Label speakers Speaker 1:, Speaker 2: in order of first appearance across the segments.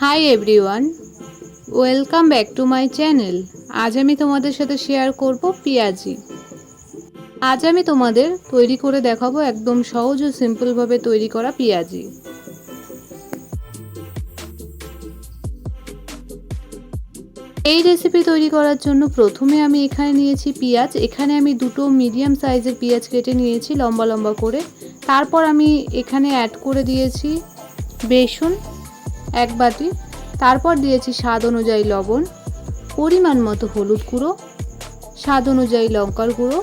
Speaker 1: Hi everyone welcome back to my channel আজ আমি তোমাদের সাথে শেয়ার করব পেঁয়াজি। আজ আমি তোমাদের তৈরি করে দেখাবো একদম সহজ ও সিম্পলভাবে তৈরি করা পেঁয়াজি। এই রেসিপি তৈরি করার জন্য প্রথমে আমি এখানে নিয়েছি পেঁয়াজ। এখানে আমি দুটো মিডিয়াম সাইজের পেঁয়াজ কেটে নিয়েছি লম্বা লম্বা করে। তারপর আমি এখানে অ্যাড করে দিয়েছি বেসন। এক বাটি। তারপর দিয়েছি স্বাদ অনুযায়ী লবণ, পরিমাণ মতো হলুদ গুঁড়ো, স্বাদ অনুযায়ী লঙ্কার গুঁড়ো।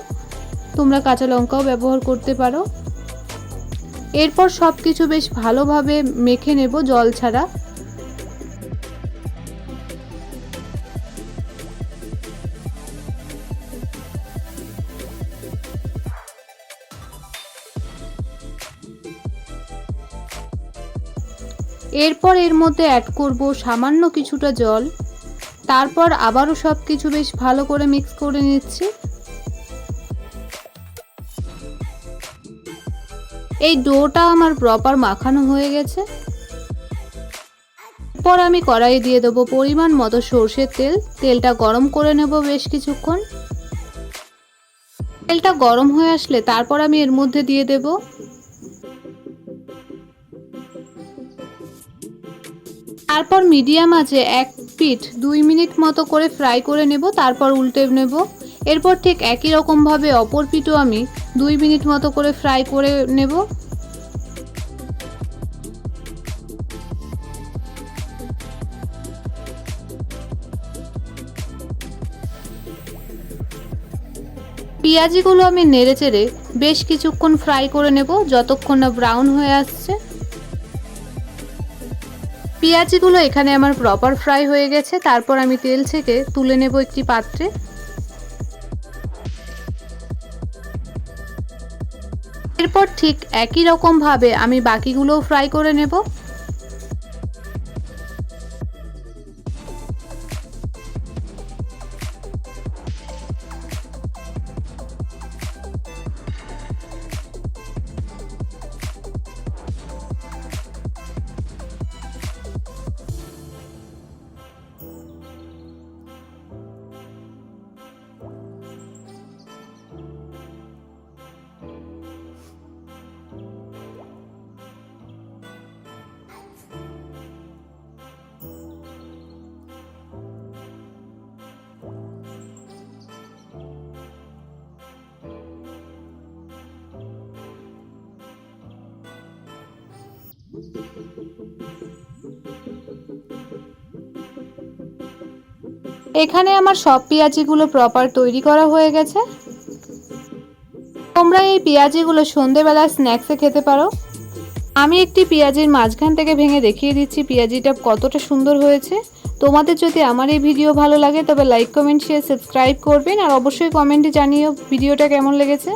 Speaker 1: তোমরা কাঁচা লঙ্কাও ব্যবহার করতে পারো। এরপর সব কিছু বেশ ভালোভাবে মেখে নেব জল ছাড়া। এরপর এর মধ্যে অ্যাড করব সামান্য কিছুটা জল। তারপর আবারও সব কিছু বেশ ভালো করে মিক্স করে নিচ্ছি। এই ডোটা আমার প্রপার মাখানো হয়ে গেছে। এরপর আমি কড়াইয়ে দিয়ে দেবো পরিমাণ মতো সর্ষের তেল। তেলটা গরম করে নেব বেশ কিছুক্ষণ। তেলটা গরম হয়ে আসলে তারপর আমি এর মধ্যে দিয়ে দেবো তারপর মিডিয়াম আছে এক পিঠ দুই মিনিট মতো করে ফ্রাই করে নেব, তারপর উল্টে নেব। এরপর ঠিক একই রকমভাবে অপর পিঠও আমি দুই মিনিট মতো করে ফ্রাই করে নেব। পেঁয়াজিগুলো আমি নেড়ে চেড়ে বেশ কিছুক্ষণ ফ্রাই করে নেব, যতক্ষণ না ব্রাউন হয়ে আসছে। পেঁয়াজিগুলো এখানে আমার প্রপার ফ্রাই হয়ে গেছে, তারপর আমি তেল থেকে তুলে নেব একটি পাত্রে। এরপর ঠিক একই রকমভাবে আমি বাকিগুলোও ফ্রাই করে নেব। এখানে আমার সব পেঁয়াজিগুলো প্রপার তৈরি করা হয়ে গেছে। তোমরা এই পেঁয়াজিগুলো সন্ধেবেলা স্ন্যাক্সে খেতে পারো। আমি একটি পেঁয়াজির মাঝখান থেকে ভেঙে দেখিয়ে দিচ্ছি পেঁয়াজিটা কতটা সুন্দর হয়েছে। তোমাদের যদি আমার এই ভিডিও ভালো লাগে তবে লাইক কমেন্ট শেয়ার সাবস্ক্রাইব করবেন। আর অবশ্যই কমেন্টে জানিও ভিডিওটা কেমন লেগেছে।